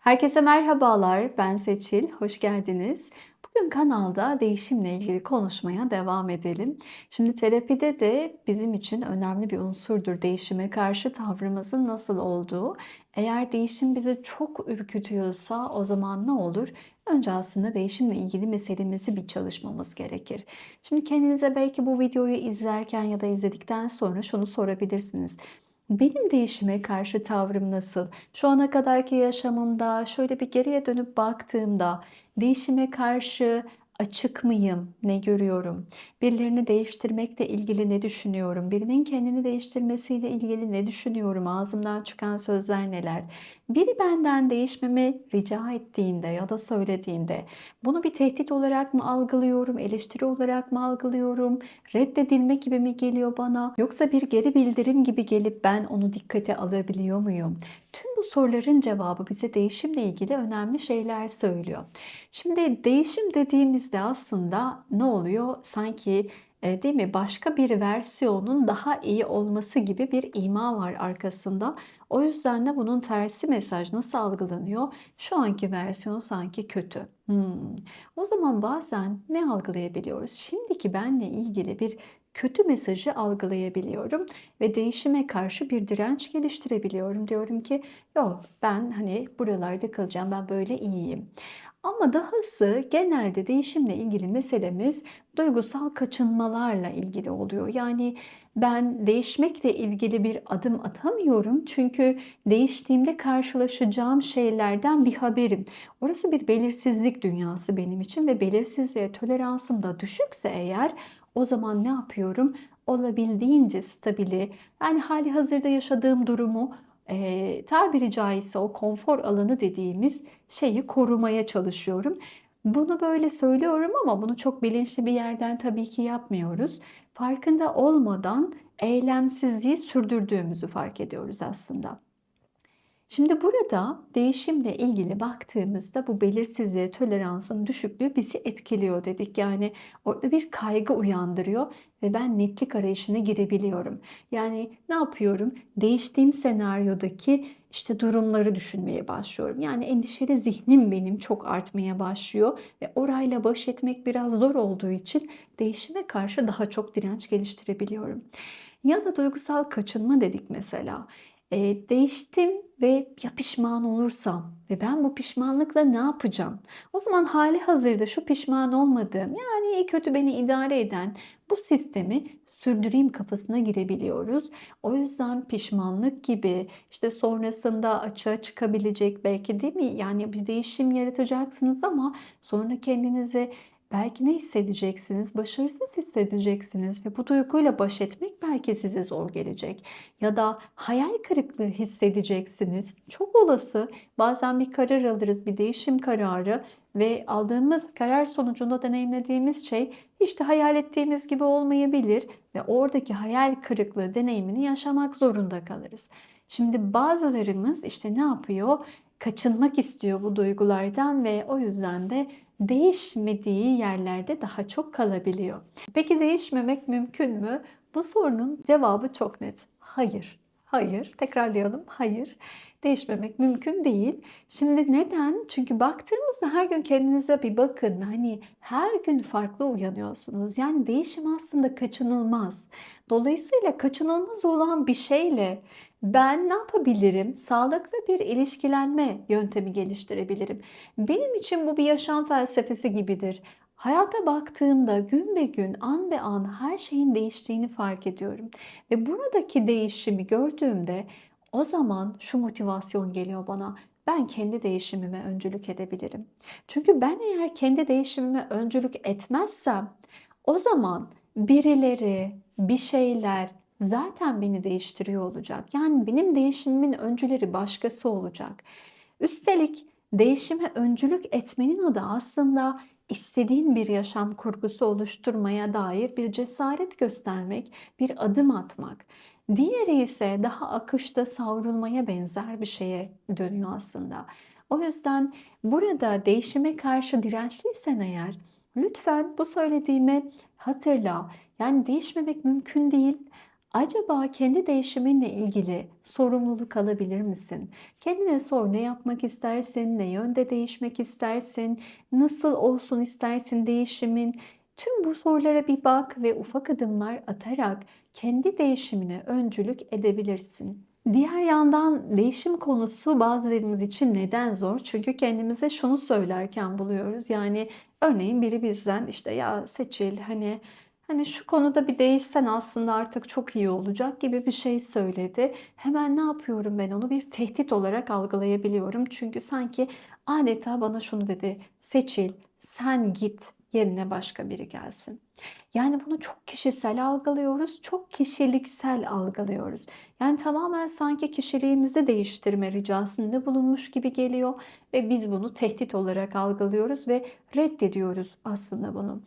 Herkese merhabalar. Ben Seçil. Hoş geldiniz. Bugün kanalda değişimle ilgili konuşmaya devam edelim. Şimdi terapide de bizim için önemli bir unsurdur değişime karşı tavrımızın nasıl olduğu. Eğer değişim bizi çok ürkütüyorsa o zaman ne olur? Önce aslında değişimle ilgili meselemizi bir çalışmamız gerekir. Şimdi kendinize belki bu videoyu izlerken ya da izledikten sonra şunu sorabilirsiniz. Benim değişime karşı tavrım nasıl? Şu ana kadarki yaşamımda şöyle bir geriye dönüp baktığımda değişime karşı açık mıyım? Ne görüyorum? Birilerini değiştirmekle ilgili ne düşünüyorum? Birinin kendini değiştirmesiyle ilgili ne düşünüyorum? Ağzımdan çıkan sözler neler? Biri benden değişmemi rica ettiğinde ya da söylediğinde bunu bir tehdit olarak mı algılıyorum, eleştiri olarak mı algılıyorum, reddedilme gibi mi geliyor bana yoksa bir geri bildirim gibi gelip ben onu dikkate alabiliyor muyum? Tüm bu soruların cevabı bize değişimle ilgili önemli şeyler söylüyor. Şimdi değişim dediğimizde aslında ne oluyor? Sanki e, değil mi? Başka bir versiyonun daha iyi olması gibi bir ima var arkasında. O yüzden de bunun tersi mesaj nasıl algılanıyor? Şu anki versiyon sanki kötü. Hmm. O zaman bazen ne algılayabiliyoruz? Şimdiki benle ilgili bir kötü mesajı algılayabiliyorum ve değişime karşı bir direnç geliştirebiliyorum. Diyorum ki yok ben hani buralarda kalacağım ben böyle iyiyim. Ama dahası genelde değişimle ilgili meselemiz duygusal kaçınmalarla ilgili oluyor. Yani ben değişmekle ilgili bir adım atamıyorum çünkü değiştiğimde karşılaşacağım şeylerden bir haberim. Orası bir belirsizlik dünyası benim için ve belirsizliğe toleransım da düşükse eğer o zaman ne yapıyorum? Olabildiğince stabili, yani hali hazırda yaşadığım durumu e, tabiri caizse o konfor alanı dediğimiz şeyi korumaya çalışıyorum. Bunu böyle söylüyorum ama bunu çok bilinçli bir yerden tabii ki yapmıyoruz. Farkında olmadan eylemsizliği sürdürdüğümüzü fark ediyoruz aslında. Şimdi burada değişimle ilgili baktığımızda bu belirsizliğe toleransın düşüklüğü bizi etkiliyor dedik. Yani orada bir kaygı uyandırıyor ve ben netlik arayışına girebiliyorum. Yani ne yapıyorum? Değiştiğim senaryodaki işte durumları düşünmeye başlıyorum. Yani endişeli zihnim benim çok artmaya başlıyor ve orayla baş etmek biraz zor olduğu için değişime karşı daha çok direnç geliştirebiliyorum. Ya da duygusal kaçınma dedik mesela. Eee, değiştim ve ya pişman olursam ve ben bu pişmanlıkla ne yapacağım? O zaman hali hazırda şu pişman olmadığım yani iyi kötü beni idare eden bu sistemi sürdüreyim kafasına girebiliyoruz. O yüzden pişmanlık gibi işte sonrasında açığa çıkabilecek belki değil mi? Yani bir değişim yaratacaksınız ama sonra kendinize Belki ne hissedeceksiniz? Başarısız hissedeceksiniz ve bu duyguyla baş etmek belki size zor gelecek. Ya da hayal kırıklığı hissedeceksiniz. Çok olası bazen bir karar alırız, bir değişim kararı ve aldığımız karar sonucunda deneyimlediğimiz şey de hayal ettiğimiz gibi olmayabilir ve oradaki hayal kırıklığı deneyimini yaşamak zorunda kalırız. Şimdi bazılarımız işte ne yapıyor? Kaçınmak istiyor bu duygulardan ve o yüzden de değişmediği yerlerde daha çok kalabiliyor. Peki değişmemek mümkün mü? Bu sorunun cevabı çok net. Hayır. Hayır. Tekrarlayalım. Hayır. Değişmemek mümkün değil. Şimdi neden? Çünkü baktığımızda her gün kendinize bir bakın. Hani her gün farklı uyanıyorsunuz. Yani değişim aslında kaçınılmaz. Dolayısıyla kaçınılmaz olan bir şeyle ben ne yapabilirim? Sağlıklı bir ilişkilenme yöntemi geliştirebilirim. Benim için bu bir yaşam felsefesi gibidir. Hayata baktığımda gün be gün, an be an her şeyin değiştiğini fark ediyorum. Ve buradaki değişimi gördüğümde o zaman şu motivasyon geliyor bana. Ben kendi değişimime öncülük edebilirim. Çünkü ben eğer kendi değişimime öncülük etmezsem o zaman birileri, bir şeyler, zaten beni değiştiriyor olacak. Yani benim değişimimin öncüleri başkası olacak. Üstelik değişime öncülük etmenin adı aslında istediğin bir yaşam kurgusu oluşturmaya dair bir cesaret göstermek, bir adım atmak. Diğeri ise daha akışta savrulmaya benzer bir şeye dönüyor aslında. O yüzden burada değişime karşı dirençliysen eğer lütfen bu söylediğimi hatırla. Yani değişmemek mümkün değil Acaba kendi değişiminle ilgili sorumluluk alabilir misin? Kendine sor ne yapmak istersin, ne yönde değişmek istersin, nasıl olsun istersin değişimin? Tüm bu sorulara bir bak ve ufak adımlar atarak kendi değişimine öncülük edebilirsin. Diğer yandan değişim konusu bazılarımız için neden zor? Çünkü kendimize şunu söylerken buluyoruz. Yani örneğin biri bizden işte ya Seçil hani hani şu konuda bir değişsen aslında artık çok iyi olacak gibi bir şey söyledi. Hemen ne yapıyorum ben onu bir tehdit olarak algılayabiliyorum. Çünkü sanki adeta bana şunu dedi. Seçil sen git yerine başka biri gelsin. Yani bunu çok kişisel algılıyoruz, çok kişiliksel algılıyoruz. Yani tamamen sanki kişiliğimizi değiştirme ricasında bulunmuş gibi geliyor ve biz bunu tehdit olarak algılıyoruz ve reddediyoruz aslında bunu.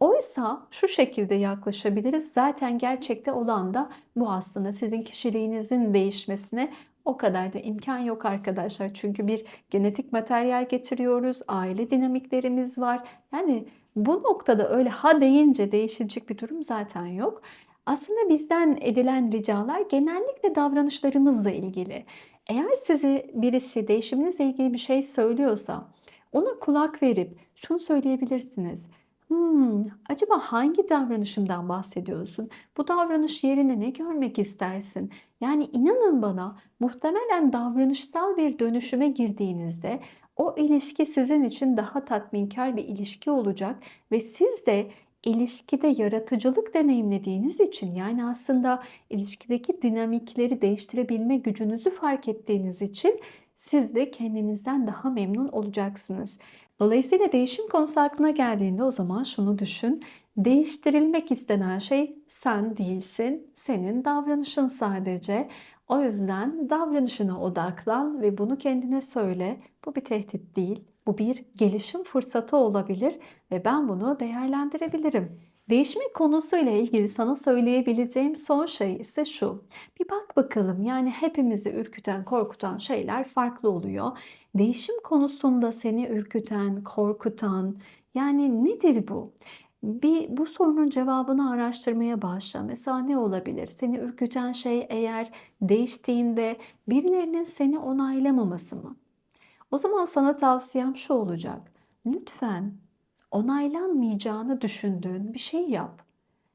Oysa şu şekilde yaklaşabiliriz. Zaten gerçekte olan da bu aslında sizin kişiliğinizin değişmesine o kadar da imkan yok arkadaşlar. Çünkü bir genetik materyal getiriyoruz, aile dinamiklerimiz var. Yani bu noktada öyle ha deyince değişecek bir durum zaten yok. Aslında bizden edilen ricalar genellikle davranışlarımızla ilgili. Eğer size birisi değişiminizle ilgili bir şey söylüyorsa ona kulak verip şunu söyleyebilirsiniz. Hmm, acaba hangi davranışımdan bahsediyorsun? Bu davranış yerine ne görmek istersin? Yani inanın bana muhtemelen davranışsal bir dönüşüme girdiğinizde o ilişki sizin için daha tatminkar bir ilişki olacak ve siz de ilişkide yaratıcılık deneyimlediğiniz için yani aslında ilişkideki dinamikleri değiştirebilme gücünüzü fark ettiğiniz için siz de kendinizden daha memnun olacaksınız. Dolayısıyla değişim konusu aklına geldiğinde o zaman şunu düşün. Değiştirilmek istenen şey sen değilsin, senin davranışın sadece. O yüzden davranışına odaklan ve bunu kendine söyle. Bu bir tehdit değil, bu bir gelişim fırsatı olabilir ve ben bunu değerlendirebilirim. Değişmek konusuyla ilgili sana söyleyebileceğim son şey ise şu. Bir bak bakalım yani hepimizi ürküten, korkutan şeyler farklı oluyor. Değişim konusunda seni ürküten, korkutan yani nedir bu? Bir bu sorunun cevabını araştırmaya başla. Mesela ne olabilir? Seni ürküten şey eğer değiştiğinde birilerinin seni onaylamaması mı? O zaman sana tavsiyem şu olacak. Lütfen onaylanmayacağını düşündüğün bir şey yap.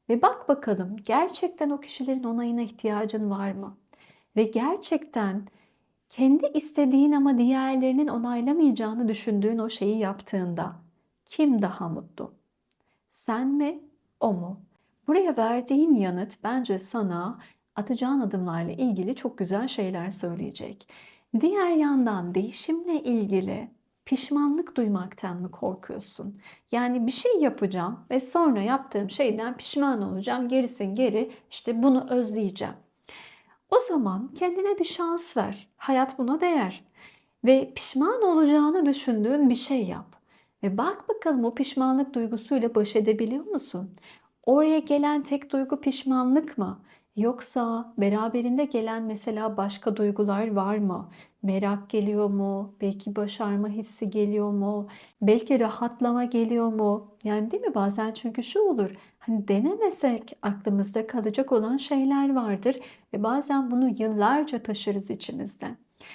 Ve bak bakalım gerçekten o kişilerin onayına ihtiyacın var mı? Ve gerçekten kendi istediğin ama diğerlerinin onaylamayacağını düşündüğün o şeyi yaptığında kim daha mutlu? Sen mi, o mu? Buraya verdiğin yanıt bence sana atacağın adımlarla ilgili çok güzel şeyler söyleyecek. Diğer yandan değişimle ilgili pişmanlık duymaktan mı korkuyorsun? Yani bir şey yapacağım ve sonra yaptığım şeyden pişman olacağım. Gerisin geri işte bunu özleyeceğim. O zaman kendine bir şans ver. Hayat buna değer. Ve pişman olacağını düşündüğün bir şey yap. Ve bak bakalım o pişmanlık duygusuyla baş edebiliyor musun? Oraya gelen tek duygu pişmanlık mı? Yoksa beraberinde gelen mesela başka duygular var mı? Merak geliyor mu? Belki başarma hissi geliyor mu? Belki rahatlama geliyor mu? Yani değil mi bazen çünkü şu olur. Hani denemesek aklımızda kalacak olan şeyler vardır ve bazen bunu yıllarca taşırız içimizde.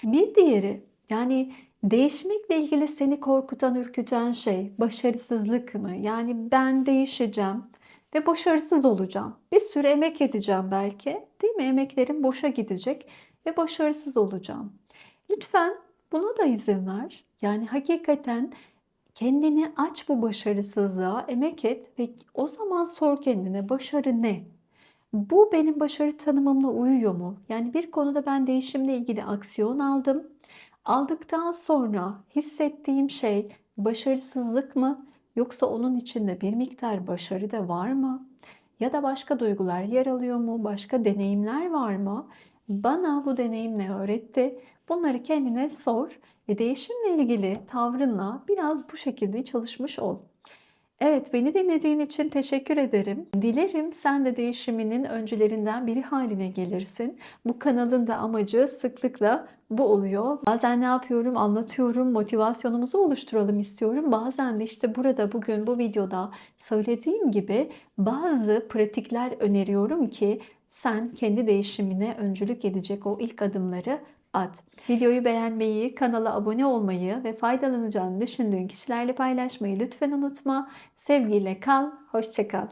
Bir diğeri yani değişmekle ilgili seni korkutan, ürküten şey başarısızlık mı? Yani ben değişeceğim ve başarısız olacağım. Bir sürü emek edeceğim belki. Değil mi? Emeklerim boşa gidecek ve başarısız olacağım. Lütfen buna da izin ver. Yani hakikaten kendini aç bu başarısızlığa, emek et ve o zaman sor kendine başarı ne? Bu benim başarı tanımımla uyuyor mu? Yani bir konuda ben değişimle ilgili aksiyon aldım. Aldıktan sonra hissettiğim şey başarısızlık mı yoksa onun içinde bir miktar başarı da var mı? Ya da başka duygular yer alıyor mu? Başka deneyimler var mı? Bana bu deneyim ne öğretti? Bunları kendine sor ve değişimle ilgili tavrınla biraz bu şekilde çalışmış ol. Evet, beni dinlediğin için teşekkür ederim. Dilerim sen de değişiminin öncülerinden biri haline gelirsin. Bu kanalın da amacı sıklıkla bu oluyor. Bazen ne yapıyorum? Anlatıyorum, motivasyonumuzu oluşturalım istiyorum. Bazen de işte burada bugün bu videoda söylediğim gibi bazı pratikler öneriyorum ki sen kendi değişimine öncülük edecek o ilk adımları at. Videoyu beğenmeyi, kanala abone olmayı ve faydalanacağını düşündüğün kişilerle paylaşmayı lütfen unutma. Sevgiyle kal, hoşça kal.